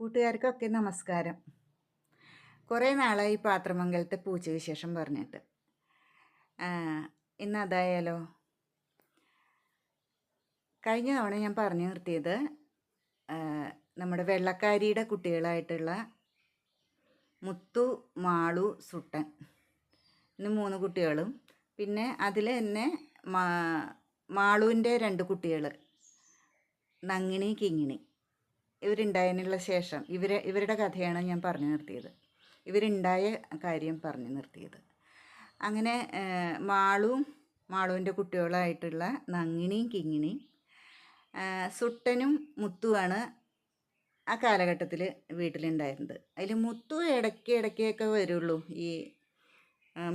കൂട്ടുകാർക്കൊക്കെ നമസ്കാരം. കുറേ നാളായി പാത്രമംഗലത്തെ പൂച്ച വിശേഷം പറഞ്ഞിട്ട്. ഇന്ന് അതായാലോ? കഴിഞ്ഞ തവണ ഞാൻ പറഞ്ഞു നിർത്തിയത് നമ്മുടെ വെള്ളക്കാരിയുടെ കുട്ടികളായിട്ടുള്ള മുത്തു മാളു സുട്ടൻ ഇന്ന് മൂന്ന് കുട്ടികളും. പിന്നെ അതിൽ തന്നെ മാളുവിന്റെ രണ്ട് കുട്ടികൾ നങ്ങിണി കിങ്ങിണി. ഇവരുണ്ടായതിനുള്ള ശേഷം ഇവരെ ഇവരുടെ കഥയാണ് ഞാൻ പറഞ്ഞു നിർത്തിയത്. ഇവരുണ്ടായ കാര്യം പറഞ്ഞു നിർത്തിയത്. അങ്ങനെ മാളും മാളുവും മാളുവിന്റെ കുട്ടികളായിട്ടുള്ള നങ്ങിണിയും കിങ്ങിണിയും സുട്ടനും മുത്തുവാണ് ആ കാലഘട്ടത്തിൽ വീട്ടിലുണ്ടായിരുന്നത്. അതിൽ മുത്തു ഇടയ്ക്ക് ഇടയ്ക്കൊക്കെ വരുള്ളൂ ഈ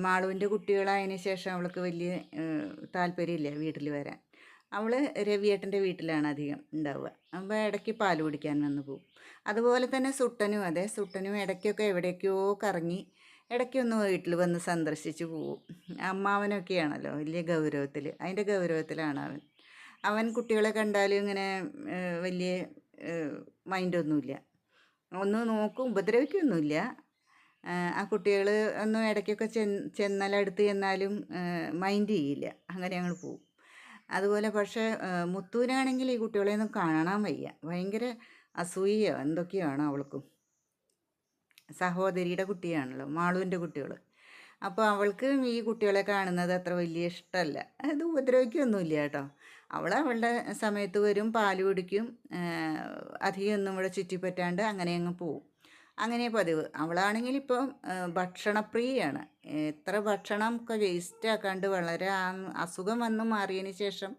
മാളുവിന്റെ കുട്ടികളായതിന് ശേഷം അവൾക്ക് വലിയ താല്പര്യമില്ല വീട്ടിൽ വരാൻ. അവൾ രവിയേട്ടന്റെ വീട്ടിലാണ് അധികം ഉണ്ടാവുക. അപ്പോൾ ഇടയ്ക്ക് പാൽ കുടിക്കാൻ വന്ന് പോകും അതുപോലെ തന്നെ സുട്ടനും അതെ സുട്ടനും ഇടയ്ക്കൊക്കെ എവിടേക്കോ കറങ്ങി ഇടയ്ക്കൊന്ന് വീട്ടിൽ വന്ന് സന്ദർശിച്ച് പോവും. അമ്മാവനൊക്കെയാണല്ലോ വലിയ ഗൗരവത്തിൽ അതിന്റെ ഗൗരവത്തിലാണ് അവൻ. അവൻ കുട്ടികളെ കണ്ടാലും ഇങ്ങനെ വലിയ മൈൻഡൊന്നുമില്ല. ഒന്ന് നോക്കും ഉപദ്രവിക്കൊന്നുമില്ല. ആ കുട്ടികൾ ഒന്നും ഇടയ്ക്കൊക്കെ ചെന്ന് ചെന്നാലടുത്ത് ചെന്നാലും മൈൻഡ് ചെയ്യില്ല. അങ്ങനെ ഞങ്ങൾ പോവും. അതുപോലെ പക്ഷേ മുത്തുവിനാണെങ്കിൽ ഈ കുട്ടികളെയൊന്നും കാണാൻ വയ്യ. ഭയങ്കര അസൂയയോ എന്തൊക്കെയാണ് അവൾക്കും. സഹോദരിയുടെ കുട്ടിയാണല്ലോ മാളുവിന്റെ കുട്ടികൾ അപ്പോൾ അവൾക്ക് ഈ കുട്ടികളെ കാണുന്നത് അത്ര വലിയ ഇഷ്ടമല്ല. അത് ഉപദ്രവിക്കൊന്നുമില്ല കേട്ടോ. അവൾ അവളുടെ സമയത്ത് വരും പാൽ കുടിക്കും അധികമൊന്നും ഇവിടെ ചുറ്റിപ്പറ്റാണ്ട് അങ്ങനെ അങ്ങ് പോവും. അങ്ങനെ പതിവ്. അവളാണെങ്കിൽ ഇപ്പം ഭക്ഷണപ്രിയയാണ്. എത്ര ഭക്ഷണം ഒക്കെ വേസ്റ്റ് ആക്കാണ്ട് വളരെ അസുഖം വന്ന് മാറിയതിന് ശേഷം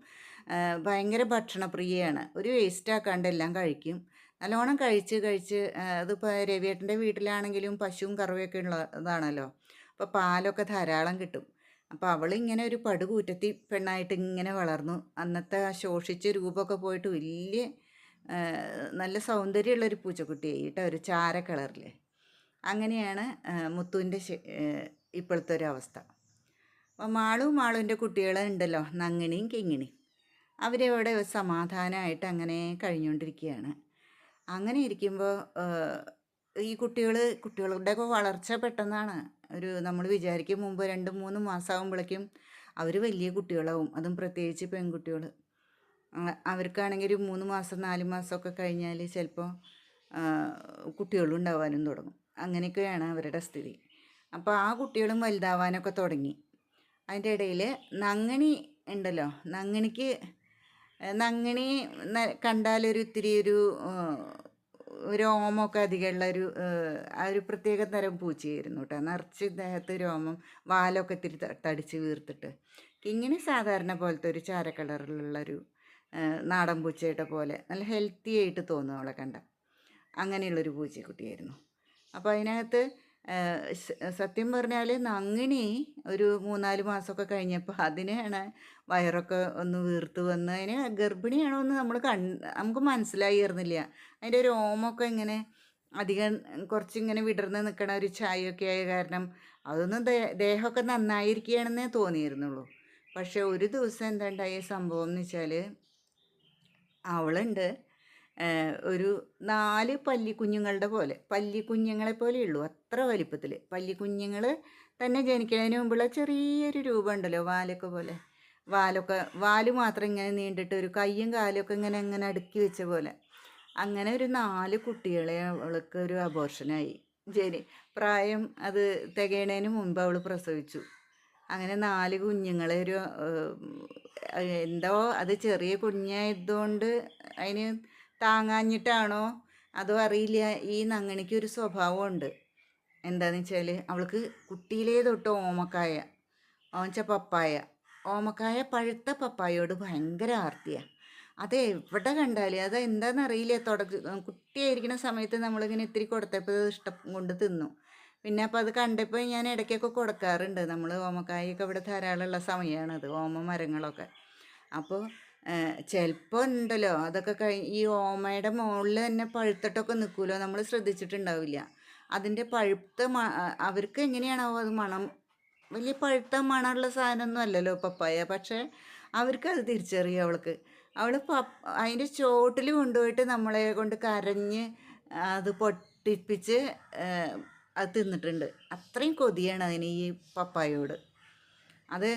ഭയങ്കര ഭക്ഷണപ്രിയയാണ്. ഒരു വേസ്റ്റ് ആക്കാണ്ട് എല്ലാം കഴിക്കും. നല്ലോണം കഴിച്ച് കഴിച്ച് അതിപ്പോൾ രവിയേട്ടന്റെ വീട്ടിലാണെങ്കിലും പശുവും കറവയൊക്കെ ഉള്ളതാണല്ലോ. അപ്പോൾ പാലൊക്കെ ധാരാളം കിട്ടും. അപ്പോൾ അവൾ ഇങ്ങനെ ഒരു പടുകൂറ്റത്തി പെണ്ണായിട്ട് ഇങ്ങനെ വളർന്നു. അന്നത്തെ ആ ശോഷിച്ച രൂപമൊക്കെ പോയിട്ട് വലിയ നല്ല സൗന്ദര്യമുള്ളൊരു പൂച്ചക്കുട്ടിയായി കേട്ടോ ഒരു ചാര കളറിൽ അങ്ങനെയാണ് മുത്തുവിന്റെ ഇപ്പോഴത്തെ ഒരു അവസ്ഥ അപ്പോൾ മാളും മാളുവിന്റെ കുട്ടികളുണ്ടല്ലോ നങ്ങിണിയും കിങ്ങിണിയും. അവരവിടെ സമാധാനമായിട്ട് അങ്ങനെ കഴിഞ്ഞുകൊണ്ടിരിക്കുകയാണ്. അങ്ങനെ ഇരിക്കുമ്പോൾ ഈ കുട്ടികൾ കുട്ടികളുടെയൊക്കെ വളർച്ച പെട്ടെന്നാണ്. ഒരു നമ്മൾ വിചാരിക്കും മുമ്പ് രണ്ട് മൂന്ന് മാസമാകുമ്പോഴേക്കും അവർ വലിയ കുട്ടികളാവും. അതും പ്രത്യേകിച്ച് പെൺകുട്ടികൾ അവർക്കാണെങ്കിൽ ഒരു മൂന്ന് മാസം നാല് മാസമൊക്കെ കഴിഞ്ഞാൽ ചിലപ്പോൾ കുട്ടികളുണ്ടാവാനും തുടങ്ങും. അങ്ങനെയൊക്കെയാണ് അവരുടെ സ്ഥിതി. അപ്പോൾ ആ കുട്ടികളും വലുതാവാനൊക്കെ തുടങ്ങി. അതിന്റെ ഇടയിൽ നങ്ങണി ഉണ്ടല്ലോ നങ്ങണിക്ക് നങ്ങണി കണ്ടാലൊരു ഇത്തിരി ഒരു രോമമൊക്കെ ഒരു അധികമുള്ള ഒരു ആ ഒരു പ്രത്യേക തരം പൂച്ചയായിരുന്നു കേട്ടോ. നിറച്ച് ദേഹത്ത് രോമം വാലൊക്കെ ഇത്തിരി തടിച്ച് വീർത്തിട്ട്. ഇങ്ങനെ സാധാരണ പോലത്തെ ഒരു ചാര ഏഹ്, നാടൻ പൂച്ചയുടെ പോലെ നല്ല ഹെൽത്തി ആയിട്ട് തോന്നും അവളെ കണ്ട. അങ്ങനെയുള്ളൊരു പൂച്ചക്കുട്ടിയായിരുന്നു. അപ്പോൾ അതിനകത്ത് സത്യം പറഞ്ഞാൽ നങ്ങിണി ഒരു മൂന്നാൽ മാസമൊക്കെ കഴിഞ്ഞപ്പോൾ അതിനെയാണ് വയറൊക്കെ ഒന്ന് വീർത്ത് വന്ന് അതിന് ഗർഭിണിയാണോ എന്ന് നമ്മൾ കൺ നമുക്ക് മനസ്സിലായിരുന്നില്ല. അതിന്റെ ഒരു ഓമൊക്കെ ഇങ്ങനെ അധികം കുറച്ചിങ്ങനെ വിടർന്ന് നിൽക്കണ ഒരു ചായയൊക്കെ ആയ കാരണം അതൊന്നും ദേഹമൊക്കെ നന്നായിരിക്കുകയാണെന്നേ തോന്നിയിരുന്നുള്ളൂ. പക്ഷേ ഒരു ദിവസം എന്താ ഉണ്ടായ സംഭവം എന്ന് വെച്ചാൽ അവളുണ്ട്. ഒരു നാല് പല്ലിക്കുഞ്ഞുങ്ങളുടെ പോലെ. പല്ലിക്കുഞ്ഞുങ്ങളെ പോലെ പോലെയുള്ളൂ അത്ര വലിപ്പത്തിൽ പല്ലിക്കുഞ്ഞുങ്ങൾ തന്നെ ജനിക്കുന്നതിന് മുമ്പുള്ള ചെറിയൊരു രൂപം ഉണ്ടല്ലോ വാലൊക്കെ പോലെ. വാലൊക്കെ വാൽ മാത്രം ഇങ്ങനെ നീണ്ടിട്ട് ഒരു കയ്യും കാലൊക്കെ ഇങ്ങനെ ഇങ്ങനെ അടുക്കി വെച്ച പോലെ. അങ്ങനെ ഒരു നാല് കുട്ടികളെ അവൾക്ക് ഒരു അബോർഷനായി ജനി പ്രായം അത് തികയണേന് മുമ്പ് അവൾ പ്രസവിച്ചു. അങ്ങനെ നാല് കുഞ്ഞുങ്ങൾ ഒരു എന്തോ അത് ചെറിയ കുഞ്ഞായതുകൊണ്ട് അതിന് താങ്ങാഞ്ഞിട്ടാണോ അതോ അറിയില്ല. ഈ നങ്ങണിക്ക് ഒരു സ്വഭാവമുണ്ട്. എന്താന്ന് വെച്ചാൽ അവൾക്ക് കുട്ടിയിലേ തൊട്ട് ഓമക്കായ ഓമച്ച പപ്പായ ഓമക്കായ പഴുത്ത പപ്പായയോട് ഭയങ്കര ആർത്തിയാണ് അത് എവിടെ കണ്ടാലും അത് എന്താണെന്നറിയില്ല തുടക്ക കുട്ടിയായിരിക്കുന്ന സമയത്ത് നമ്മളിങ്ങനെ ഇത്തിരി കൊടുത്തപ്പോൾ ഇഷ്ടം കൊണ്ട് തിന്നു. പിന്നെ അപ്പോൾ അത് കണ്ടപ്പോൾ ഞാൻ ഇടയ്ക്കൊക്കെ കൊടുക്കാറുണ്ട്. നമ്മൾ ഓമക്കായൊക്കെ ഇവിടെ ധാരാളമുള്ള സമയമാണത് ഓമ മരങ്ങളൊക്കെ. അപ്പോൾ ചിലപ്പോൾ ഉണ്ടല്ലോ അതൊക്കെ കഴി ഈ ഓമയുടെ മുകളിൽ തന്നെ പഴുത്തിട്ടൊക്കെ നിൽക്കുമല്ലോ നമ്മൾ ശ്രദ്ധിച്ചിട്ടുണ്ടാവില്ല. അതിന്റെ പഴുത്ത മ അവർക്ക് എങ്ങനെയാണാവോ അത് മണം വലിയ പഴുത്ത മണമുള്ള സാധനമൊന്നും അല്ലല്ലോ പപ്പായ. പക്ഷേ അവർക്ക് അത് തിരിച്ചറിയും അവൾക്ക്. അവൾ പ അതിന്റെ ചോട്ടിൽ കൊണ്ടുപോയിട്ട് നമ്മളെ കൊണ്ട് കരഞ്ഞ് അത് പൊട്ടിപ്പിച്ച് അത് തിന്നിട്ടുണ്ട്. അത്രയും കൊതിയാണ് അതിന് ഈ പപ്പായോട്. അത്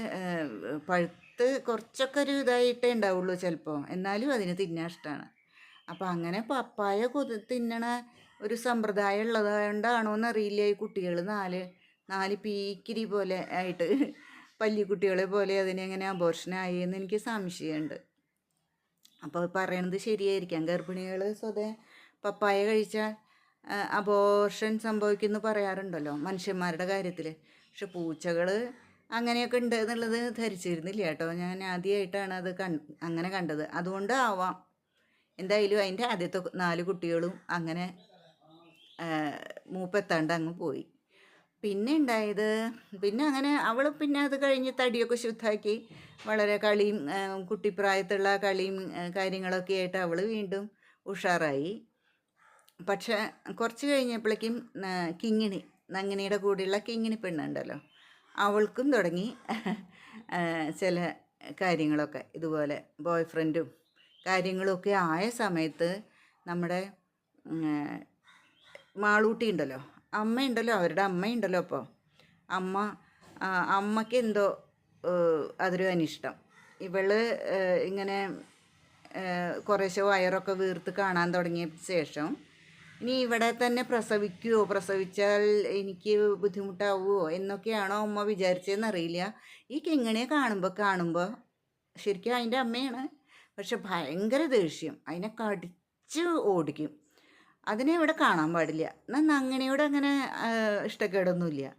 പഴുത്ത് കുറച്ചൊക്കെ ഒരു ഇതായിട്ടേ ഉണ്ടാവുള്ളൂ ചിലപ്പോൾ എന്നാലും അതിന് തിന്നാൻ ഇഷ്ടമാണ് അപ്പോൾ അങ്ങനെ പപ്പായ കൊതി തിന്നണ ഒരു സമ്പ്രദായം ഉള്ളതുകൊണ്ടാണോ എന്നറിയില്ല ഈ കുട്ടികൾ നാല് നാല് പീക്കിരി പോലെ ആയിട്ട് പല്ലിക്കുട്ടികളെ പോലെ അതിനെങ്ങനെ അബോർഷനായി എന്ന് എനിക്ക് സംശയമുണ്ട്. അപ്പോൾ പറയണത് ശരിയായിരിക്കാം. ഗർഭിണികൾ സ്വതേ പപ്പായ കഴിച്ചാൽ അബോർഷൻ സംഭവിക്കുമെന്ന് പറയാറുണ്ടല്ലോ മനുഷ്യന്മാരുടെ കാര്യത്തിൽ പക്ഷെ പൂച്ചകൾ അങ്ങനെയൊക്കെ ഉണ്ട് എന്നുള്ളത് ധരിച്ചിരുന്നില്ല കേട്ടോ. ഞാൻ ആദ്യമായിട്ടാണ് അത് കൺ അങ്ങനെ കണ്ടത്. അതുകൊണ്ട് ആവാം. എന്തായാലും അതിന്റെ ആദ്യത്തെ നാല് കുട്ടികളും അങ്ങനെ മൂപ്പെത്താണ്ട് അങ്ങ് പോയി. പിന്നെ ഉണ്ടായത് പിന്നെ അങ്ങനെ അവൾ പിന്നെ അത് കഴിഞ്ഞ് തടിയൊക്കെ ശുദ്ധാക്കി വളരെ കളിയും കുട്ടിപ്രായത്തുള്ള കളിയും കാര്യങ്ങളൊക്കെ ആയിട്ട് അവൾ വീണ്ടും ഉഷാറായി. പക്ഷെ കുറച്ച് കഴിഞ്ഞപ്പോഴേക്കും കിങ്ങിണി നങ്ങിനിയുടെ കൂടെയുള്ള കിങ്ങിണി പെണ്ണുണ്ടല്ലോ. അവൾക്കും തുടങ്ങി ചില കാര്യങ്ങളൊക്കെ. ഇതുപോലെ ബോയ് ഫ്രണ്ടും കാര്യങ്ങളൊക്കെ ആയ സമയത്ത് നമ്മുടെ മാളൂട്ടി ഉണ്ടല്ലോ. അമ്മയുണ്ടല്ലോ അവരുടെ അമ്മയുണ്ടല്ലോ അപ്പോൾ. അമ്മ അമ്മയ്ക്ക് എന്തോ അതൊരു അനിഷ്ടം. ഇവൾ ഇങ്ങനെ കുറേശ്ശെ വയറൊക്കെ വീർത്ത് കാണാൻ തുടങ്ങിയ ശേഷം ഇനി ഇവിടെ തന്നെ പ്രസവിക്കുമോ പ്രസവിച്ചാൽ എനിക്ക് ബുദ്ധിമുട്ടാവുമോ എന്നൊക്കെയാണോ അമ്മ വിചാരിച്ചതെന്ന് അറിയില്ല. ഈ കിങ്ങിണിയെ കാണുമ്പോൾ കാണുമ്പോൾ ശരിക്കും അതിന്റെ അമ്മയാണ്. പക്ഷെ ഭയങ്കര ദേഷ്യം. അതിനെ കടിച്ച് ഓടിക്കും. അതിനെ ഇവിടെ കാണാൻ പാടില്ല. എന്നാൽ അങ്ങനെയോട് അങ്ങനെ ഇഷ്ടക്കേടൊന്നുമില്ല.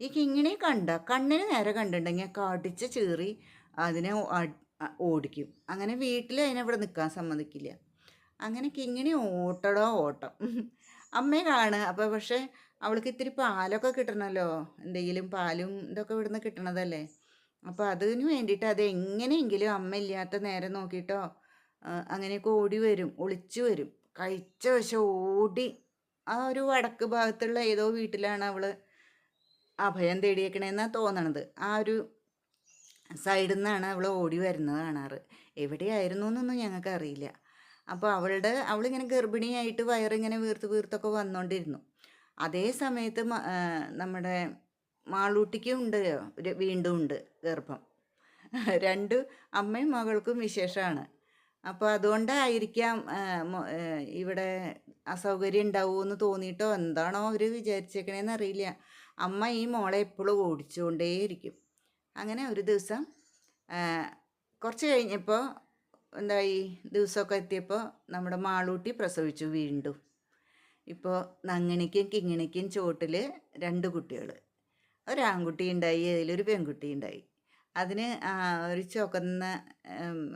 ഈ കിങ്ങിണി കണ്ട കണ്ണിന് നേരെ കണ്ടിട്ടുണ്ടെങ്കിൽ കടിച്ച് ചീറി അതിനെ ഓടിക്കും. അങ്ങനെ വീട്ടിൽ അതിനെ ഇവിടെ നിൽക്കാൻ സമ്മതിക്കില്ല. അങ്ങനെ കിങ്ങിണി ഓട്ടടോ ഓട്ടം. അമ്മയെ കാണുക. അപ്പോൾ പക്ഷേ അവൾക്ക് ഇത്തിരി പാലൊക്കെ കിട്ടണമല്ലോ എന്തെങ്കിലും പാലും ഇതൊക്കെ ഇവിടുന്ന് കിട്ടണതല്ലേ? അപ്പോൾ അതിന് വേണ്ടിയിട്ട് അത് എങ്ങനെയെങ്കിലും അമ്മ ഇല്ലാത്ത നേരം നോക്കിയിട്ടോ അങ്ങനെയൊക്കെ ഓടി വരും. ഒളിച്ചു വരും. കഴിച്ച വശം ഓടി. ആ ഒരു വടക്ക് ഭാഗത്തുള്ള ഏതോ വീട്ടിലാണ് അവൾ അഭയം തേടിയേക്കണേന്നാണ് തോന്നണത്. ആ ഒരു സൈഡിൽ നിന്നാണ് അവൾ ഓടി വരുന്നത് കാണാറ്. എവിടെയായിരുന്നു എന്നൊന്നും ഞങ്ങൾക്ക് അറിയില്ല അപ്പോൾ അവളുടെ അവളിങ്ങനെ ഗർഭിണിയായിട്ട് വയറിങ്ങനെ വീർത്ത് വീർത്തൊക്കെ വന്നുകൊണ്ടിരുന്നു അതേ സമയത്ത് നമ്മുടെ മാളൂട്ടിക്കും ഉണ്ട് വീണ്ടും ഉണ്ട് ഗർഭം. രണ്ട് അമ്മയും മകൾക്കും വിശേഷമാണ്. അപ്പോൾ അതുകൊണ്ടായിരിക്കാം ഇവിടെ അസൗകര്യം ഉണ്ടാവുമെന്ന് തോന്നിയിട്ടോ? എന്താണോ അവർ വിചാരിച്ചേക്കണേന്ന് അറിയില്ല. അമ്മ ഈ മോളെ എപ്പോഴും ഓടിച്ചുകൊണ്ടേയിരിക്കും. അങ്ങനെ ഒരു ദിവസം കുറച്ച് കഴിഞ്ഞപ്പോൾ എന്തായി ദിവസമൊക്കെ എത്തിയപ്പോൾ നമ്മുടെ മാളൂട്ടി പ്രസവിച്ചു വീണ്ടും. ഇപ്പോൾ നങ്ങിണിക്കും കിങ്ങിണിക്കും ചുവട്ടിൽ രണ്ട് കുട്ടികൾ. ഒരാൺകുട്ടി ഉണ്ടായി അതിലൊരു പെൺകുട്ടി ഉണ്ടായി. അതിന് ഒരു ചുവന്ന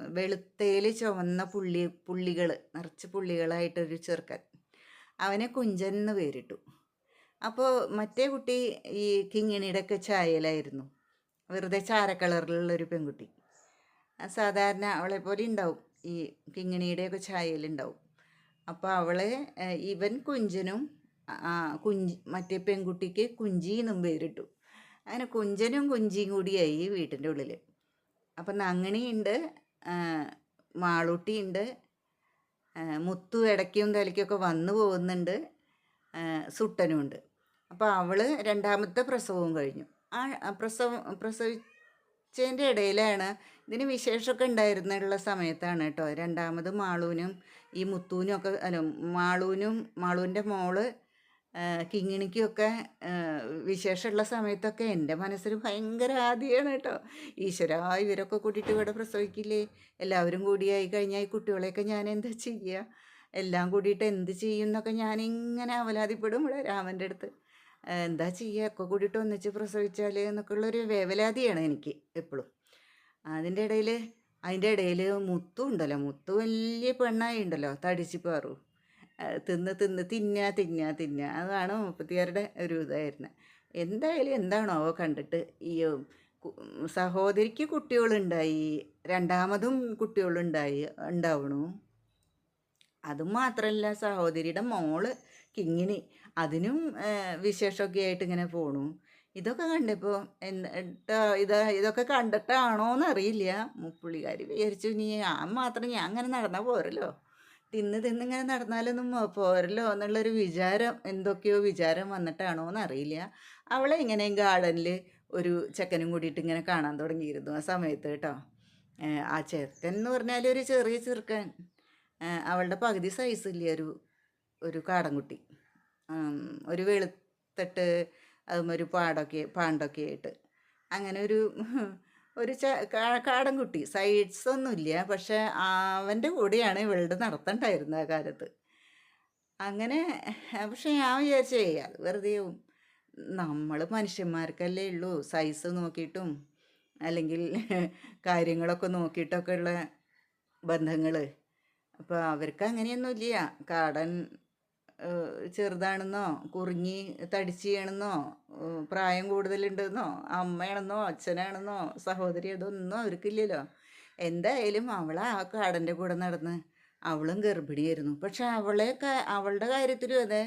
വെളുത്തയിൽ ചുവന്ന പുള്ളി പുള്ളികൾ നിറച്ച് പുള്ളികളായിട്ടൊരു ചെറുക്കൻ. അവനെ കുഞ്ചൻ എന്ന് പേരിട്ടു. അപ്പോൾ മറ്റേ കുട്ടി ഈ കിങ്ങിണിയുടെ ഒക്കെ ചായയിലായിരുന്നു വെറുതെ ചാര കളറിലുള്ളൊരു പെൺകുട്ടി. സാധാരണ അവളെ പോലെ ഉണ്ടാവും. ഈ കിങ്ങിണിയുടെയൊക്കെ ചായയിലുണ്ടാവും അപ്പോൾ അവളെ ഇവൻ കുഞ്ചനും കുഞ്ചി മറ്റേ പെൺകുട്ടിക്ക് കുഞ്ചി എന്നും പേരിട്ടു. അങ്ങനെ കുഞ്ചനും കുഞ്ചിയും കൂടിയായി വീട്ടിന്റെ ഉള്ളിൽ അപ്പം നങ്ങിണിയുണ്ട് മാളൂട്ടിയുണ്ട് മുത്തു ഇടയ്ക്കും തലയ്ക്കൊക്കെ വന്നു പോകുന്നുണ്ട് സുട്ടനും ഉണ്ട് അപ്പോൾ അവൾ രണ്ടാമത്തെ പ്രസവവും കഴിഞ്ഞു. ആ പ്രസവം പ്രസവിച്ചതിന്റെ ഇടയിലാണ് ഇതിന് വിശേഷമൊക്കെ ഉണ്ടായിരുന്നുള്ള സമയത്താണ് കേട്ടോ. രണ്ടാമത് മാളൂനും ഈ മുത്തൂനും ഒക്കെ അല്ല മാളൂനും മാളൂന്റെ മോൾ കിങ്ങിണിക്കുമൊക്കെ വിശേഷമുള്ള സമയത്തൊക്കെ എന്റെ മനസ്സിൽ ഭയങ്കര ആദ്യമാണ് കേട്ടോ. ഈശ്വര ഇവരൊക്കെ കൂട്ടിയിട്ട് ഇവിടെ പ്രസവിക്കില്ലേ? എല്ലാവരും കൂടിയായി കഴിഞ്ഞാൽ ഈ കുട്ടികളെയൊക്കെ ഞാൻ എന്താ ചെയ്യുക എല്ലാം കൂടിയിട്ട് എന്ത് ചെയ്യും എന്നൊക്കെ ഞാനിങ്ങനെ അവലാതിപ്പെടും ഇവിടെ രാമന്റെ അടുത്ത്. എന്താ ചെയ്യുക ഒക്കെ കൂടിയിട്ട് ഒന്നിച്ച് പ്രസവിച്ചാൽ എന്നൊക്കെ ഉള്ളൊരു വേവലാതിയാണ് എനിക്ക് എപ്പോഴും അതിന്റെ ഇടയിൽ അതിന്റെ ഇടയിൽ മുത്തു ഉണ്ടല്ലോ. മുത്തു വലിയ പെണ്ണായി ഉണ്ടല്ലോ. തടിച്ച് പാറു. തിന്ന് തിന്ന് തിന്ന തിന്ന തിന്ന. അതാണ് മുപ്പത്തിയാറുടെ ഒരു ഇതായിരുന്നു. എന്തായാലും എന്താണോ അവ കണ്ടിട്ട് ഈ സഹോദരിക്ക് കുട്ടികളുണ്ടായി. രണ്ടാമതും കുട്ടികളുണ്ടായി ഉണ്ടാവണു. അതും മാത്രമല്ല സഹോദരിയുടെ മോൾ കിങ്ങിണി അതിനും വിശേഷമൊക്കെ ആയിട്ട് ഇങ്ങനെ പോണു. ഇതൊക്കെ കണ്ടപ്പോൾ എന്നിട്ട് ഇത് ഇതൊക്കെ കണ്ടിട്ടാണോ എന്നറിയില്ല മുപ്പുള്ളിക്കാർ വിചാരിച്ചു നീ ഞാൻ മാത്രം ഞാൻ അങ്ങനെ നടന്നാൽ പോരല്ലോ. തിന്ന് തിന്നിങ്ങനെ നടന്നാലൊന്നും പോരല്ലോ എന്നുള്ളൊരു വിചാരം എന്തൊക്കെയോ വിചാരം വന്നിട്ടാണോ എന്നറിയില്ല അവളെ ഇങ്ങനെ ഗാർഡനിൽ ഒരു ചെക്കനും കൂടിയിട്ട് ഇങ്ങനെ കാണാൻ തുടങ്ങിയിരുന്നു ആ സമയത്ത് കേട്ടോ. ആ ചെക്കൻ എന്ന് പറഞ്ഞാൽ ഒരു ചെറിയ ചെറുക്കൻ. അവളുടെ പകുതി സൈസില്ലേ ഒരു ഒരു കാടൻകുട്ടി. ഒരു വെളുത്തിട്ട് അതും ഒരു പാടൊക്കെ പാണ്ടൊക്കെ ആയിട്ട്. അങ്ങനെ ഒരു ഒരു ച കാടൻകുട്ടി സൈഡ്സ് ഒന്നുമില്ല. പക്ഷെ അവന്റെ കൂടെയാണ് ഇവളുടെ നടത്തണ്ടായിരുന്നത് ആ കാലത്ത്. അങ്ങനെ പക്ഷെ ഞാൻ വിചാരിച്ചേ അത് വെറുതെ നമ്മൾ മനുഷ്യന്മാർക്കല്ലേ ഉള്ളൂ സൈസ് നോക്കിയിട്ടും അല്ലെങ്കിൽ കാര്യങ്ങളൊക്കെ നോക്കിയിട്ടൊക്കെ ഉള്ള ബന്ധങ്ങൾ അപ്പോൾ അവർക്ക് അങ്ങനെയൊന്നുമില്ല. കാടൻ ചെറുതാണെന്നോ കുറുങ്ങി തടിച്ചിയാണെന്നോ പ്രായം കൂടുതലുണ്ടെന്നോ അമ്മയാണെന്നോ അച്ഛനാണെന്നോ സഹോദരി അതൊന്നും അവർക്കില്ലല്ലോ. എന്തായാലും അവൾ ആ കാടന്റെ കൂടെ നടന്ന് അവളും ഗർഭിണിയായിരുന്നു. പക്ഷെ അവളെ അവളുടെ കാര്യത്തിലും അതെ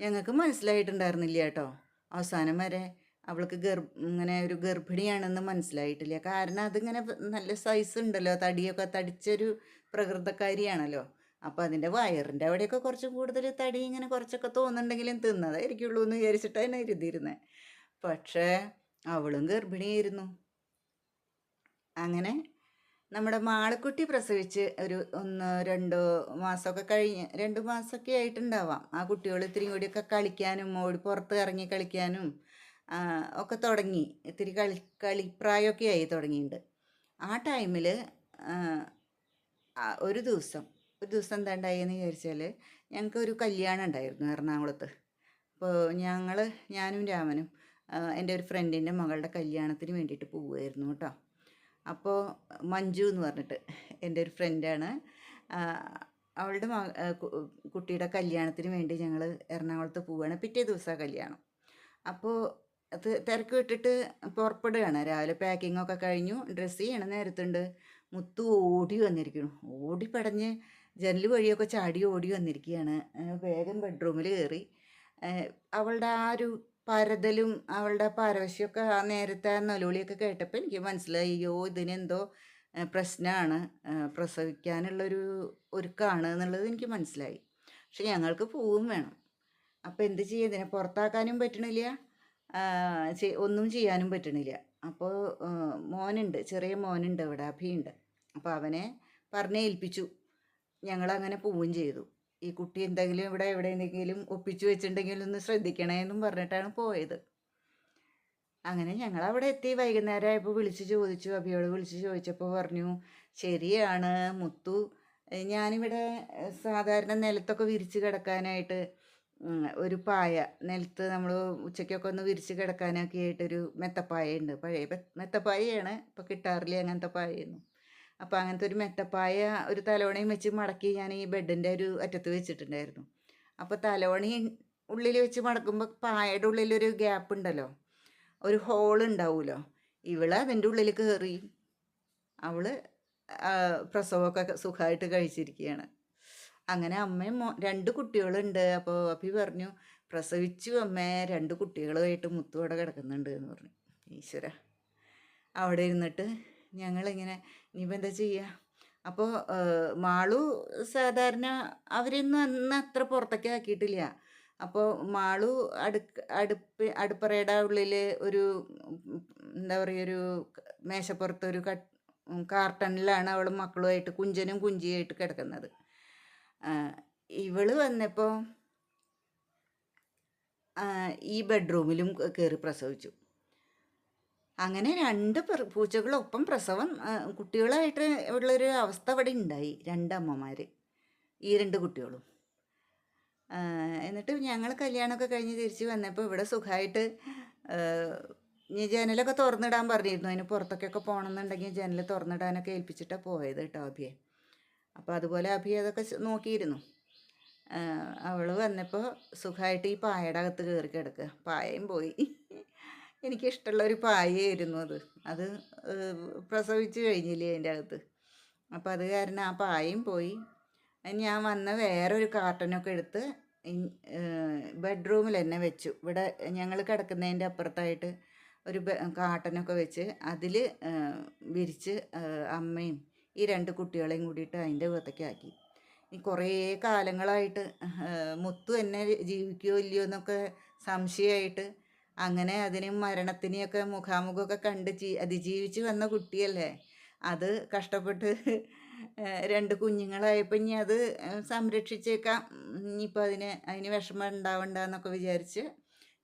ഞങ്ങൾക്ക് മനസ്സിലായിട്ടുണ്ടായിരുന്നില്ല കേട്ടോ. അവസാനം വരെ അവൾക്ക് ഗർഭ ഇങ്ങനെ ഒരു ഗർഭിണിയാണെന്ന് മനസ്സിലായിട്ടില്ല. കാരണം അതിങ്ങനെ നല്ല സൈസ് ഉണ്ടല്ലോ തടിയൊക്കെ തടിച്ചൊരു പ്രകൃതക്കാരിയാണല്ലോ. അപ്പോൾ അതിന്റെ വയറിന്റെ അവിടെയൊക്കെ കുറച്ച് കൂടുതൽ തടി ഇങ്ങനെ കുറച്ചൊക്കെ തോന്നുന്നുണ്ടെങ്കിലും തിന്നതായിരിക്കുള്ളൂ എന്ന് വിചാരിച്ചിട്ട് തന്നെ ഇരുതിയിരുന്നത് പക്ഷേ അവളും ഗർഭിണിയായിരുന്നു. അങ്ങനെ നമ്മുടെ മാളക്കുട്ടി പ്രസവിച്ച് ഒരു ഒന്ന് രണ്ടോ മാസമൊക്കെ കഴിഞ്ഞ് രണ്ട് മാസമൊക്കെ ആയിട്ടുണ്ടാവാം. ആ കുട്ടികൾ ഇത്തിരി കൂടിയൊക്കെ കളിക്കാനും ഓടി പുറത്ത് ഇറങ്ങി കളിക്കാനും ഒക്കെ തുടങ്ങി. ഇത്തിരി കളി കളിപ്രായമൊക്കെ ആയി തുടങ്ങിയിട്ടുണ്ട്. ആ ടൈമിൽ ഒരു ദിവസം ഒരു ദിവസം എന്താ ഉണ്ടായെന്ന് വിചാരിച്ചാൽ ഞങ്ങൾക്ക് ഒരു കല്യാണം ഉണ്ടായിരുന്നു എറണാകുളത്ത്. അപ്പോൾ ഞങ്ങൾ ഞാനും രാമനും എന്റെ ഒരു ഫ്രണ്ടിന്റെ മകളുടെ കല്യാണത്തിന് വേണ്ടിയിട്ട് പോവുമായിരുന്നു കേട്ടോ. അപ്പോൾ മഞ്ജു എന്ന് പറഞ്ഞിട്ട് എന്റെ ഒരു ഫ്രണ്ടാണ്. അവളുടെ കുട്ടിയുടെ കല്യാണത്തിന് വേണ്ടി ഞങ്ങൾ എറണാകുളത്ത് പോവുകയാണ് പിറ്റേ ദിവസമാണ് കല്യാണം. അപ്പോൾ അത് തിരക്ക് വിട്ടിട്ട് പുറപ്പെടുകയാണ്. രാവിലെ പാക്കിംഗ് ഒക്കെ കഴിഞ്ഞു. ഡ്രസ്സ് ചെയ്യണ നേരത്തുണ്ട്. മുത്തു ഓടി വന്നിരിക്കുന്നു. ഓടി പടഞ്ഞ് ജനൽ വഴിയൊക്കെ ചാടി ഓടി വന്നിരിക്കുകയാണ് വേഗം ബെഡ്റൂമിൽ കയറി. അവളുടെ ആ ഒരു പരതലും അവളുടെ പരവശ്യമൊക്കെ ആ നേരത്തെ നൊലോളിയൊക്കെ കേട്ടപ്പോൾ എനിക്ക് മനസ്സിലായി അയ്യോ ഇതിനെന്തോ പ്രശ്നമാണ് പ്രസവിക്കാനുള്ളൊരു ഒരുക്കാണ് എന്നുള്ളത് എനിക്ക് മനസ്സിലായി. പക്ഷെ ഞങ്ങൾക്ക് പോവും വേണം. അപ്പോൾ എന്ത് ചെയ്യുക ഇതിനെ പുറത്താക്കാനും പറ്റണില്ല. ഒന്നും ചെയ്യാനും പറ്റണില്ല. അപ്പോൾ മോനുണ്ട്. ചെറിയ മോനുണ്ട് ഇവിടെ അഭിയുണ്ട്. അപ്പോൾ അവനെ പറഞ്ഞ് ഏൽപ്പിച്ചു ഞങ്ങളങ്ങനെ പോവുകയും ചെയ്തു. ഈ കുട്ടി എന്തെങ്കിലും ഇവിടെ എവിടെയെന്തെങ്കിലും ഒപ്പിച്ചു വെച്ചിട്ടുണ്ടെങ്കിലും ഒന്ന് ശ്രദ്ധിക്കണേ എന്നും പറഞ്ഞിട്ടാണ് പോയത്. അങ്ങനെ ഞങ്ങൾ അവിടെ എത്തി. വൈകുന്നേരം ആയപ്പോൾ വിളിച്ച് ചോദിച്ചു. അഭിയോട് വിളിച്ച് ചോദിച്ചപ്പോൾ പറഞ്ഞു ശരിയാണ് മുത്തു. ഞാനിവിടെ സാധാരണ നിലത്തൊക്കെ വിരിച്ച് കിടക്കാനായിട്ട് ഒരു പായ നിലത്ത് നമ്മൾ ഉച്ചയ്ക്കൊക്കെ ഒന്ന് വിരിച്ച് കിടക്കാനൊക്കെ ആയിട്ടൊരു മെത്തപ്പായ ഉണ്ട്. പഴയ മെത്തപ്പായയാണ്. ഇപ്പോൾ കിട്ടാറില്ല അങ്ങനത്തെ പായയൊന്നും. അപ്പോൾ അങ്ങനത്തെ ഒരു മെത്തപ്പായ ഒരു തലോണയും വെച്ച് മടക്കി ഞാൻ ഈ ബെഡിന്റെ ഒരു അറ്റത്ത് വെച്ചിട്ടുണ്ടായിരുന്നു. അപ്പോൾ തലോണി ഉള്ളിൽ വെച്ച് മടക്കുമ്പോൾ പായയുടെ ഉള്ളിലൊരു ഗ്യാപ്പ് ഉണ്ടല്ലോ? ഒരു ഹോൾ ഉണ്ടാവുമല്ലോ ഇവൾ അതിന്റെ ഉള്ളിൽ കയറി അവൾ പ്രസവമൊക്കെ സുഖമായിട്ട് കഴിച്ചിരിക്കുകയാണ്. അങ്ങനെ അമ്മയും മോ രണ്ട് കുട്ടികളുണ്ട്. അപ്പോൾ അപ്പി പറഞ്ഞു പ്രസവിച്ചു അമ്മേ രണ്ട് കുട്ടികളുമായിട്ട് മുത്തുവട കിടക്കുന്നുണ്ട് എന്ന് പറഞ്ഞു. ഈശ്വര. അവിടെ ഇരുന്നിട്ട് ഞങ്ങളിങ്ങനെ ഇനിയിപ്പോൾ എന്താ ചെയ്യുക അപ്പോൾ മാളു സാധാരണ അവരൊന്നും അന്ന് അത്ര പുറത്തൊക്കെ ആക്കിയിട്ടില്ല. അപ്പോൾ മാളു അടുക്ക് അടുപ്പ് അടുപ്പറയുടെ ഉള്ളിൽ ഒരു എന്താ പറയുക ഒരു മേശപ്പുറത്ത് ഒരു കട്ട് കാർട്ടണിലാണ് അവൾ മക്കളുമായിട്ട് കുഞ്ചനും കുഞ്ചിയായിട്ട് കിടക്കുന്നത്. ഇവൾ വന്നപ്പോൾ ഈ ബെഡ്റൂമിലും കയറി പ്രസവിച്ചു. അങ്ങനെ രണ്ട് പൂച്ചകളൊപ്പം പ്രസവം കുട്ടികളായിട്ട് ഉള്ളൊരു അവസ്ഥ അവിടെ ഉണ്ടായി രണ്ടമ്മമാർ ഈ രണ്ട് കുട്ടികളും. എന്നിട്ട് ഞങ്ങൾ കല്യാണമൊക്കെ കഴിഞ്ഞ് തിരിച്ച് വന്നപ്പോൾ ഇവിടെ സുഖമായിട്ട് ജനലൊക്കെ തുറന്നിടാൻ പറഞ്ഞിരുന്നു. അതിന് പുറത്തൊക്കെയൊക്കെ പോകണമെന്നുണ്ടെങ്കിൽ ജനൽ തുറന്നിടാനൊക്കെ ഏൽപ്പിച്ചിട്ടാണ് പോയത് കേട്ടോ അഭിയെ. അപ്പോൾ അതുപോലെ അഭി അതൊക്കെ നോക്കിയിരുന്നു. അവൾ വന്നപ്പോൾ സുഖമായിട്ട് ഈ പായയുടെ അകത്ത് കയറി കിടക്കുക പായയും പോയി. എനിക്കിഷ്ടമുള്ള ഒരു പായയായിരുന്നു അത്. അത് പ്രസവിച്ച് കഴിഞ്ഞില്ലേ അതിന്റെ അകത്ത്. അപ്പോൾ അത് കാരണം ആ പായയും പോയി. ഞാൻ വന്ന വേറൊരു കാർട്ടനൊക്കെ എടുത്ത് ബെഡ്റൂമിൽ തന്നെ വെച്ചു. ഇവിടെ ഞങ്ങൾ കിടക്കുന്നതിന്റെ അപ്പുറത്തായിട്ട് ഒരു കാട്ടനൊക്കെ വെച്ച് അതിൽ വിരിച്ച് അമ്മയും ഈ രണ്ട് കുട്ടികളെയും കൂടിയിട്ട് അതിന്റെ അകത്തേക്ക് ആക്കി. ഈ കുറേ കാലങ്ങളായിട്ട് മുത്തു എന്നെ ജീവിക്കുകയോ ഇല്ലയോ എന്നൊക്കെ സംശയമായിട്ട് അങ്ങനെ അതിനും മരണത്തിനെയൊക്കെ മുഖാമുഖമൊക്കെ കണ്ട് അതിജീവിച്ച് വന്ന കുട്ടിയല്ലേ? അത് കഷ്ടപ്പെട്ട് രണ്ട് കുഞ്ഞുങ്ങളായപ്പോൾ ഇനി അത് സംരക്ഷിച്ചേക്കാം. ഇനിയിപ്പോൾ അതിന് അതിന് വിഷമം ഉണ്ടാവണ്ട എന്നൊക്കെ വിചാരിച്ച്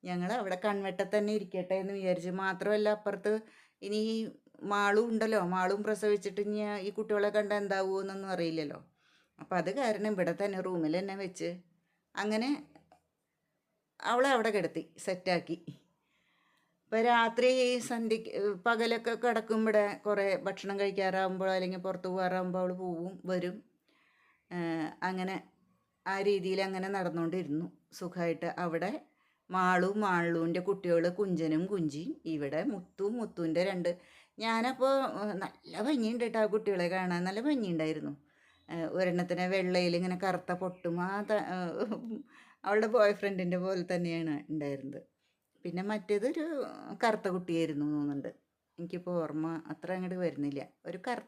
ഞങ്ങൾ അവിടെ കൺവെട്ടെ തന്നെ ഇരിക്കട്ടെ എന്ന് വിചാരിച്ചു. മാത്രമല്ല അപ്പുറത്ത് ഇനി മാളും ഉണ്ടല്ലോ മാളും പ്രസവിച്ചിട്ട് ഇനി ഈ കുട്ടികളെ കണ്ട എന്താവുമോ എന്നൊന്നും അറിയില്ലല്ലോ. അപ്പം അത് കാരണം ഇവിടെ തന്നെ റൂമിൽ തന്നെ വെച്ച് അങ്ങനെ അവളെ അവിടെ കിടത്തി സെറ്റാക്കി. ഇപ്പം രാത്രി സന്ധ്യക്ക് പകലൊക്കെ കിടക്കുമ്പോൾ കുറേ ഭക്ഷണം കഴിക്കാറാകുമ്പോൾ അല്ലെങ്കിൽ പുറത്ത് പോകാറാകുമ്പോൾ അവൾ പോവും വരും. അങ്ങനെ ആ രീതിയിൽ അങ്ങനെ നടന്നുകൊണ്ടിരുന്നു സുഖമായിട്ട് അവിടെ മാളു മാളുവിന്റെ കുട്ടികൾ കുഞ്ചനും കുഞ്ചിയും ഇവിടെ മുത്തു മുത്തുവിന്റെ രണ്ട്. ഞാനപ്പോൾ നല്ല ഭംഗിയുണ്ട് കേട്ടോ ആ കുട്ടികളെ കാണാൻ. നല്ല ഭംഗിയുണ്ടായിരുന്നു. ഒരെണ്ണത്തിനെ വെള്ളയിൽ ഇങ്ങനെ കറുത്ത പൊട്ടും. ആ അവളുടെ ബോയ് ഫ്രണ്ടിന്റെ പോലെ തന്നെയാണ് ഉണ്ടായിരുന്നത്. പിന്നെ മറ്റേതൊരു കറുത്ത കുട്ടിയായിരുന്നു തോന്നുന്നുണ്ട്. എനിക്കിപ്പോൾ ഓർമ്മ അത്ര അങ്ങോട്ട് വരുന്നില്ല. ഒരു കറ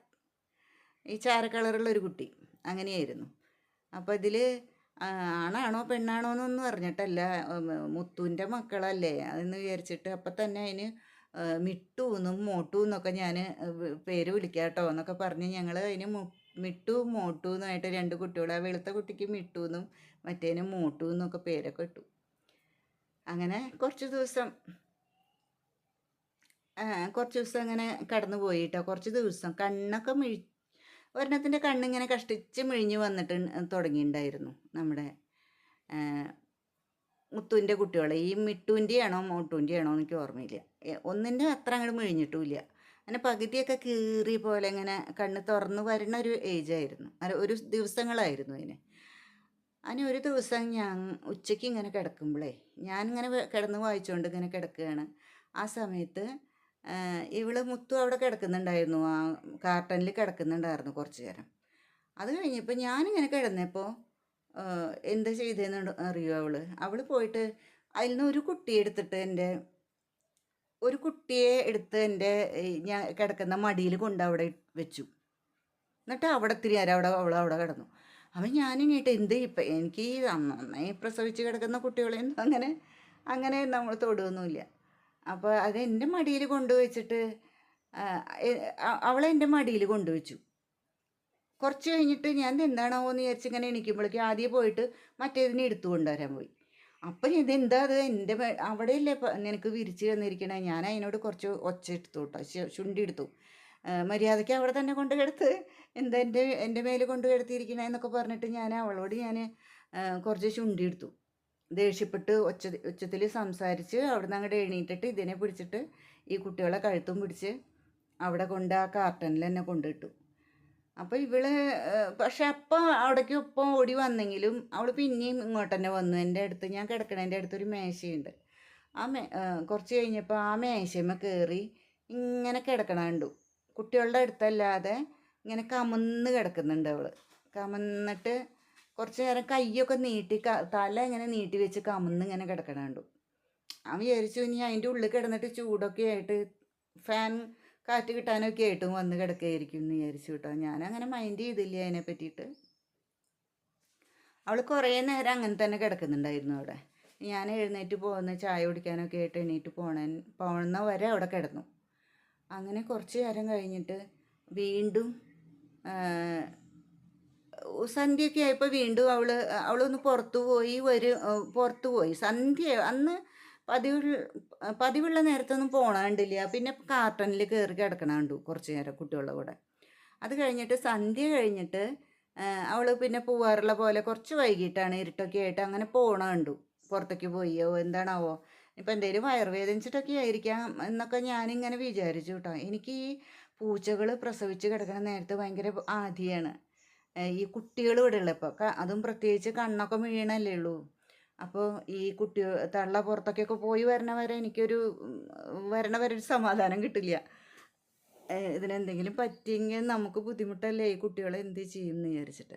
ഈ ചാര കളറുള്ള ഒരു കുട്ടി. അങ്ങനെയായിരുന്നു. അപ്പോൾ ഇതിൽ ആണാണോ പെണ്ണാണോ എന്നൊന്നും അറിഞ്ഞിട്ടല്ല. മുത്തുവിന്റെ മക്കളല്ലേ. അതെന്ന് വിചാരിച്ചിട്ട് അപ്പം തന്നെ അതിന് മിട്ടു എന്നും മോട്ടു എന്നൊക്കെ ഞാൻ പേര് വിളിക്കാം കേട്ടോ എന്നൊക്കെ പറഞ്ഞ് ഞങ്ങൾ അതിന് മിട്ടു മോട്ടു എന്നായിട്ട് രണ്ട് കുട്ടികൾ ആ വെളുത്ത കുട്ടിക്ക് മിട്ടു എന്നും മറ്റേന് മോട്ടു എന്നൊക്കെ പേരൊക്കെ ഇട്ടു. അങ്ങനെ കുറച്ച് ദിവസം കുറച്ച് ദിവസം അങ്ങനെ കടന്നു പോയിട്ടോ. കുറച്ച് ദിവസം കണ്ണൊക്കെ മിഴി ഒരെണ്ണത്തിന്റെ കണ്ണിങ്ങനെ കഷ്ടിച്ച് മിഴിഞ്ഞ് വന്നിട്ട് തുടങ്ങിയിട്ടുണ്ടായിരുന്നു നമ്മുടെ മുത്തുവിന്റെ കുട്ടികൾ. ഈ മിട്ടുവിന്റെ ആണോ മോട്ടുവിന്റെ ആണോ എനിക്ക് ഓർമ്മയില്ല. ഒന്നിന്റെ അത്ര അങ്ങോട്ട് മിഴിഞ്ഞിട്ടുമില്ല. അങ്ങനെ പകുതിയൊക്കെ കീറി പോലെ ഇങ്ങനെ കണ്ണ് തുറന്നു വരുന്ന ഒരു ഏജായിരുന്നു അല്ല ഒരു ദിവസങ്ങളായിരുന്നു അതിന് അതിന് ഒരു ദിവസം ഞാൻ ഉച്ചയ്ക്ക് ഇങ്ങനെ കിടക്കുമ്പോഴേ ഇങ്ങനെ കിടന്ന് വായിച്ചുകൊണ്ട് ഇങ്ങനെ കിടക്കുകയാണ്. ആ സമയത്ത് ഇവൾ മുത്തു അവിടെ കിടക്കുന്നുണ്ടായിരുന്നു. ആ കാർട്ടനിൽ കിടക്കുന്നുണ്ടായിരുന്നു കുറച്ച് നേരം. അത് കഴിഞ്ഞപ്പോൾ ഞാനിങ്ങനെ കിടന്നപ്പോൾ എന്താ ചെയ്തതെന്ന് അറിയോ അവൾ? അവൾ പോയിട്ട് അതിൽ നിന്ന് ഒരു കുട്ടിയെ എടുത്തിട്ട് എന്റെ ഒരു കുട്ടിയെ എടുത്ത് എന്റെ ഞാൻ കിടക്കുന്ന മടിയിൽ കൊണ്ട് അവിടെ വെച്ചു. എന്നിട്ട് അവിടെ ഇത്തിരി നേരം അവിടെ അവൾ അവിടെ കിടന്നു. അപ്പം ഞാനിങ്ങോട്ട് എന്ത് ഇപ്പം എനിക്ക് ഈ നന്നായി പ്രസവിച്ച് കിടക്കുന്ന കുട്ടികളെയൊന്നും അങ്ങനെ അങ്ങനെ നമ്മൾ തൊടുകയൊന്നുമില്ല അപ്പോൾ അത് എന്റെ മടിയിൽ കൊണ്ടുവച്ചിട്ട് അവളെ എന്റെ മടിയിൽ കൊണ്ടുവച്ചു. കുറച്ച് കഴിഞ്ഞിട്ട് ഞാൻ എന്താണോ എന്ന് വിചാരിച്ച് ഇങ്ങനെ എണീക്കുമ്പോഴേക്കും ആദ്യം പോയിട്ട് മറ്റേതിനെ എടുത്തു കൊണ്ടുവരാൻ പോയി. അപ്പം ഇതെന്താ അത്? എന്റെ അവിടെയല്ലേ നിനക്ക് വിരിച്ച് തന്നിരിക്കണേ? ഞാൻ അതിനോട് കുറച്ച് ഒച്ച എടുത്തു കേട്ടോ ശുണ്ടി എടുത്തു. മര്യാദയ്ക്ക് അവിടെ തന്നെ കൊണ്ടു കിടത്ത്. എന്താ എന്റെ എന്റെ മേൽ കൊണ്ടു കിടത്തിയിരിക്കണേ എന്നൊക്കെ പറഞ്ഞിട്ട് ഞാൻ അവളോട് ഞാൻ കുറച്ച് ചുണ്ടിയെടുത്തു ദേഷ്യപ്പെട്ട് ഒച്ച ഉച്ചത്തിൽ സംസാരിച്ച് അവിടെ നിന്ന് അങ്ങോട്ട് എണീറ്റിട്ട് ഇതിനെ പിടിച്ചിട്ട് ഈ കുട്ടികളെ കഴുത്തും പിടിച്ച് അവിടെ കൊണ്ട് ആ കാർട്ടനിൽ തന്നെ കൊണ്ടിട്ടു അപ്പോൾ ഇവൾ പക്ഷെ അപ്പം അവിടേക്ക് ഒപ്പം ഓടി വന്നെങ്കിലും അവൾ പിന്നെയും ഇങ്ങോട്ട് തന്നെ വന്നു. എന്റെ അടുത്ത് ഞാൻ കിടക്കണേന്റെ അടുത്ത് ഒരു മേശയുണ്ട്. ആ മേ കുറച്ച് കഴിഞ്ഞപ്പോൾ ആ മേശമ്മ കയറി ഇങ്ങനെ കിടക്കണ കണ്ടു. കുട്ടികളുടെ അടുത്തല്ലാതെ ഇങ്ങനെ കമന്ന് കിടക്കുന്നുണ്ട് അവൾ കമന്നിട്ട് കുറച്ച് നേരം കയ്യൊക്കെ നീട്ടി തല ഇങ്ങനെ നീട്ടി വെച്ച് കമന്ന് ഇങ്ങനെ കിടക്കണ കണ്ടു. അവൻ വിചാരിച്ചു ഇനി അതിന്റെ ഉള്ളിൽ കിടന്നിട്ട് ചൂടൊക്കെ ആയിട്ട് ഫാൻ കാറ്റ് കിട്ടാനൊക്കെ ആയിട്ടും വന്ന് കിടക്കുകയായിരിക്കും എന്ന് വിചാരിച്ചു കേട്ടോ. ഞാനങ്ങനെ മൈൻഡ് ചെയ്തില്ല അതിനെ പറ്റിയിട്ട്. അവൾ കുറേ നേരം അങ്ങനെ തന്നെ കിടക്കുന്നുണ്ടായിരുന്നു അവിടെ. ഞാൻ എഴുന്നേറ്റ് പോകുന്ന ചായ കുടിക്കാനൊക്കെ ആയിട്ട് എണീറ്റ് പോണ പോണ വരെ അവിടെ കിടന്നു. അങ്ങനെ കുറച്ച് നേരം കഴിഞ്ഞിട്ട് വീണ്ടും സന്ധ്യയൊക്കെ ആയപ്പോൾ വീണ്ടും അവൾ അവളൊന്ന് പുറത്തു പോയി വരും പുറത്തു പോയി. സന്ധ്യ അന്ന് പതിവുള്ള പതിവുള്ള നേരത്തൊന്നും പോണാണ്ടില്ല. പിന്നെ കാർട്ടണിൽ കയറി കിടക്കണാണ്ടു കുറച്ച് നേരം കുട്ടികളുടെ കൂടെ. അത് കഴിഞ്ഞിട്ട് സന്ധ്യ കഴിഞ്ഞിട്ട് അവൾ പിന്നെ പോവാറുള്ള പോലെ കുറച്ച് വൈകിട്ടാണ് ഇരുട്ടൊക്കെ ആയിട്ട് അങ്ങനെ പോണ കണ്ടു പുറത്തേക്ക് പോയോ. എന്താണാവോ? ഇപ്പം എന്തെങ്കിലും വയറുവേദനിച്ചിട്ടൊക്കെ ആയിരിക്കാം എന്നൊക്കെ ഞാനിങ്ങനെ വിചാരിച്ചു കേട്ടോ. എനിക്ക് ഈ പൂച്ചകൾ പ്രസവിച്ച് കിടക്കുന്ന നേരത്ത് ഭയങ്കര ആധിയാണ്. ഈ കുട്ടികൾ ഇവിടെ ഉള്ളപ്പോൾ അതും പ്രത്യേകിച്ച് കണ്ണൊക്കെ വീണല്ലേ ഉള്ളൂ. അപ്പോൾ ഈ കുട്ടി തള്ള പുറത്തൊക്കെയൊക്കെ പോയി വരണ വരെ എനിക്കൊരു വരണ വരെ ഒരു സമാധാനം കിട്ടില്ല. ഇതിനെന്തെങ്കിലും പറ്റിയെങ്കിൽ നമുക്ക് ബുദ്ധിമുട്ടല്ലേ ഈ കുട്ടികളെ എന്ത് ചെയ്യും എന്ന് വിചാരിച്ചിട്ട്.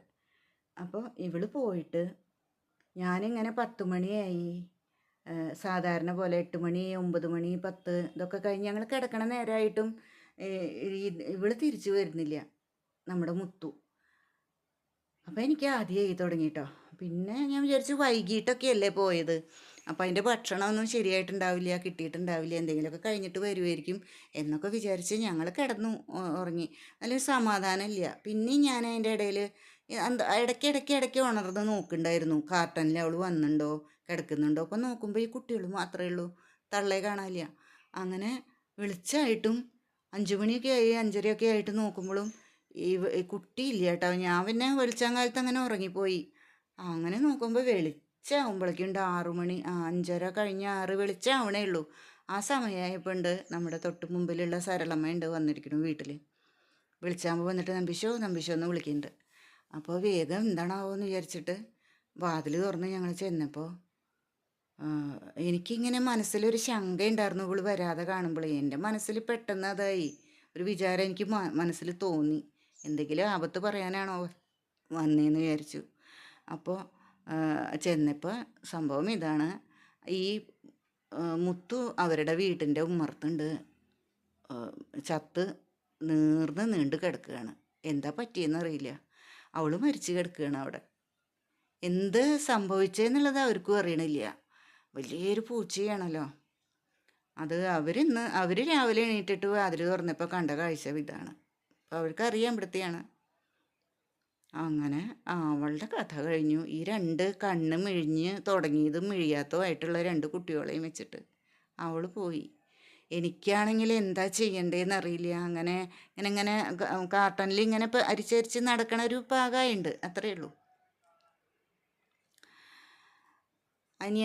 അപ്പോൾ ഇവൾ പോയിട്ട് ഞാനിങ്ങനെ പത്ത് മണിയായി. സാധാരണ പോലെ എട്ട് മണി ഒമ്പത് മണി പത്ത് ഇതൊക്കെ കഴിഞ്ഞ് ഞങ്ങൾ കിടക്കണ നേരമായിട്ടും ഇവൾ തിരിച്ചു വരുന്നില്ല. നമ്മുടെ മുത്തു. അപ്പോൾ എനിക്ക് ആദ്യം എഴുതി തുടങ്ങിട്ടോ. പിന്നെ ഞാൻ വിചാരിച്ചു വൈകിട്ടൊക്കെയല്ലേ പോയത്. അപ്പോൾ അതിന്റെ ഭക്ഷണമൊന്നും ശരിയായിട്ടുണ്ടാവില്ല കിട്ടിയിട്ടുണ്ടാവില്ല എന്തെങ്കിലുമൊക്കെ കഴിഞ്ഞിട്ട് വരുമായിരിക്കും എന്നൊക്കെ വിചാരിച്ച് ഞങ്ങൾ കിടന്നു ഉറങ്ങി. നല്ലൊരു സമാധാനമില്ല. പിന്നെ ഞാൻ അതിന്റെ ഇടയിൽ ഇടയ്ക്ക് ഇടയ്ക്ക് ഇടയ്ക്ക് ഉണർന്ന് നോക്കുന്നുണ്ടായിരുന്നു. കാർട്ടനിൽ അവൾ വന്നിട്ടുണ്ടോ? കിടക്കുന്നുണ്ടോ. അപ്പം നോക്കുമ്പോൾ ഈ കുട്ടികൾ മാത്രമേ ഉള്ളൂ. തള്ളേ കാണാനില്ല. അങ്ങനെ വെളിച്ചമായിട്ടും അഞ്ചു മണിയൊക്കെ ആയി അഞ്ചരയൊക്കെ ആയിട്ട് നോക്കുമ്പോഴും ഈ കുട്ടിയില്ല കേട്ടോ ഞാൻ പിന്നെ വെളിച്ചാൻ കാലത്ത് അങ്ങനെ ഉറങ്ങിപ്പോയി. അങ്ങനെ നോക്കുമ്പോൾ വെളിച്ചാവുമ്പോഴേക്കുണ്ട് ആറു മണി അഞ്ചര കഴിഞ്ഞ് ആറ് വെളിച്ചാവണേ ഉള്ളൂ. ആ സമയമായപ്പോൾ ഉണ്ട് നമ്മുടെ തൊട്ട് മുമ്പിലുള്ള സരളമ്മ ഉണ്ട് വന്നിരിക്കുന്നു വീട്ടിൽ വിളിച്ചാകുമ്പോൾ വന്നിട്ട് നമ്പിശോ നമ്പിശോ എന്ന് വിളിക്കുന്നുണ്ട്. അപ്പോൾ വേഗം എന്താണാവോ എന്ന് വിചാരിച്ചിട്ട് വാതിൽ തുറന്ന് ഞങ്ങൾ ചെന്നപ്പോൾ എനിക്കിങ്ങനെ മനസ്സിലൊരു ശങ്കയുണ്ടായിരുന്നു. ഇവൾ വരാതെ കാണുമ്പോൾ എന്റെ മനസ്സിൽ പെട്ടെന്ന് അതായി. ഒരു വിചാരം എനിക്ക് മനസ്സിൽ തോന്നി. എന്തെങ്കിലും ആപത്ത് പറയാനാണോ വന്നേന്ന് വിചാരിച്ചു. അപ്പോൾ ചെന്നപ്പോൾ സംഭവം ഇതാണ്. ഈ മുത്തു അവരുടെ വീട്ടിന്റെ ഉമ്മർത്തുണ്ട് ചത്ത് നീർന്ന് നീണ്ട് കിടക്കുകയാണ്. എന്താ പറ്റിയെന്നറിയില്ല. അവൾ മരിച്ചു കിടക്കുകയാണ് അവിടെ. എന്ത് സംഭവിച്ചെന്നുള്ളത് അവർക്കും അറിയണില്ല. വലിയൊരു പൂച്ചയാണല്ലോ. അത് അവരിന്ന് അവർ രാവിലെ എണീറ്റിട്ട് വാതിൽ തുറന്നപ്പോൾ കണ്ട കാഴ്ച ഇതാണ്. അപ്പോൾ അവർക്കറിയാം ഇവിടുത്തെയാണ്. അങ്ങനെ അവളുടെ കഥ കഴിഞ്ഞു. ഈ രണ്ട് കണ്ണ് മിഴിഞ്ഞ് തുടങ്ങിയതും മിഴിയാത്തോ ആയിട്ടുള്ള രണ്ട് കുട്ടികളെയും വെച്ചിട്ട് അവൾ പോയി. എനിക്കാണെങ്കിൽ എന്താ ചെയ്യണ്ടേന്ന് അറിയില്ല. അങ്ങനെ ഇങ്ങനെ ഇങ്ങനെ കാർട്ടണിൽ ഇങ്ങനെ അരിച്ചരിച്ച് നടക്കണ ഒരു പാകമായിണ്ട് അത്രയേ ഉള്ളൂ ഇനി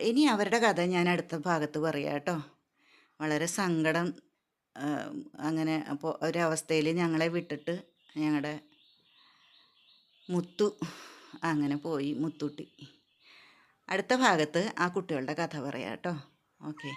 ഇനി അവരുടെ കഥ ഞാൻ അടുത്ത ഭാഗത്ത് പറയാം കേട്ടോ. വളരെ സങ്കടം അങ്ങനെ അപ്പോൾ ഒരവസ്ഥയിൽ ഞങ്ങളെ വിട്ടിട്ട് ഞങ്ങളുടെ മുത്തു അങ്ങനെ പോയി മുത്തൂട്ടി. അടുത്ത ഭാഗത്ത് ആ കുട്ടികളുടെ കഥ പറയാം കേട്ടോ. ഓക്കെ.